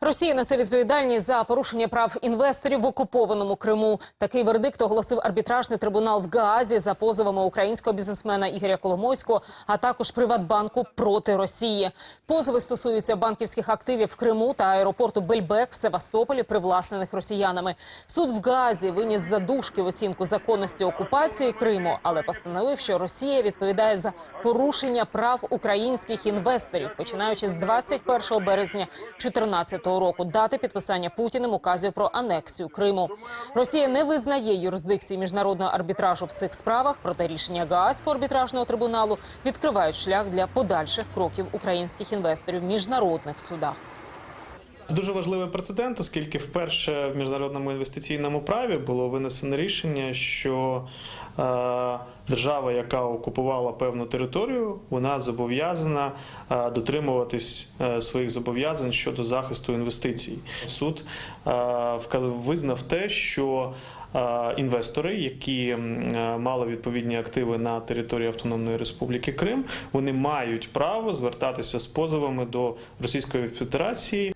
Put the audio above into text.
Росія несе відповідальність за порушення прав інвесторів в окупованому Криму. Такий вердикт оголосив арбітражний трибунал в Гаазі за позовами українського бізнесмена Ігоря Коломойського, а також Приватбанку проти Росії. Позови стосуються банківських активів в Криму та аеропорту Бельбек в Севастополі, привласнених росіянами. Суд в Гаазі виніс задушки в оцінку законності окупації Криму, але постановив, що Росія відповідає за порушення прав українських інвесторів, починаючи з 21 березня 2014 року, дати підписання Путіним указів про анексію Криму. Росія не визнає юрисдикції міжнародного арбітражу в цих справах. Проте рішення Гаазького арбітражного трибуналу відкривають шлях для подальших кроків українських інвесторів в міжнародних судах. Дуже важливий прецедент, оскільки вперше в міжнародному інвестиційному праві було винесено рішення, що е, держава, яка окупувала певну територію, вона зобов'язана е, дотримуватись е, своїх зобов'язань щодо захисту інвестицій. Суд визнав те, що Інвестори, які мали відповідні активи на території Автономної Республіки Крим, вони мають право звертатися з позовами до Російської Федерації